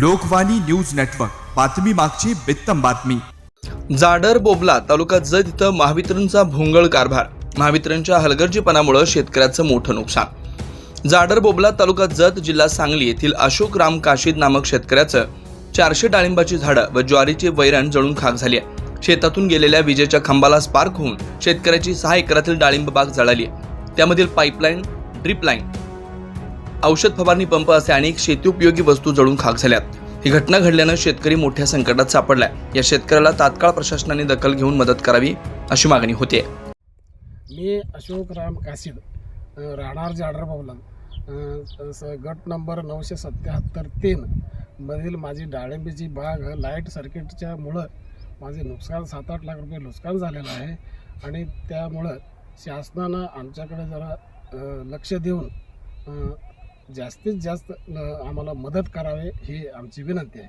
Lokvani news network. बातमी मागची बित्तम बातमी. जाडर बोबला तालुका जत इथं महावितरणचा भोंगळ कारभार. महावितरणच्या हलगर्जीपणामुळे शेतकऱ्याचं मोठं नुकसान. जाडर बोबला तालुका जत जिल्हा सांगली येथील अशोक राम काशीद नामक शेतकऱ्याचं चारशे डाळिंबाची झाडं व ज्वारीचे वैरण जळून खाक झाली आहे शेतातून गेलेल्या विजेच्या खांबाला स्पार्क होऊन शेतकऱ्याची सहा एकरातील डाळिंब बाग जळाली आहे त्यामधील पाईपलाईन ड्रीपलाईन औषध फवारणी पंप असे अनेक शेतीउपयोगी वस्तू जळून खाक झाल्यात. ही घटना घडल्यानं शेतकरी मोठ्या संकटात सापडलाय. या शेतकऱ्याला तात्काळ प्रशासनाने दखल घेऊन मदत करावी अशी मागणी होते मी अशोक राम काशीद राहणार जाडर बाबला गट नंबर नऊशे सत्याहत्तर तीन मधील माझी डाळिंबीची बाग लाइट सर्किटच्या मुळं माझे नुकसान सात आठ लाख रुपये नुकसान झालेलं आहे आणि त्यामुळं शासनानं आमच्याकडे जरा लक्ष देऊन जास्तीत जास्त आम्हाला मदत करावे ही आमची विनंती आहे.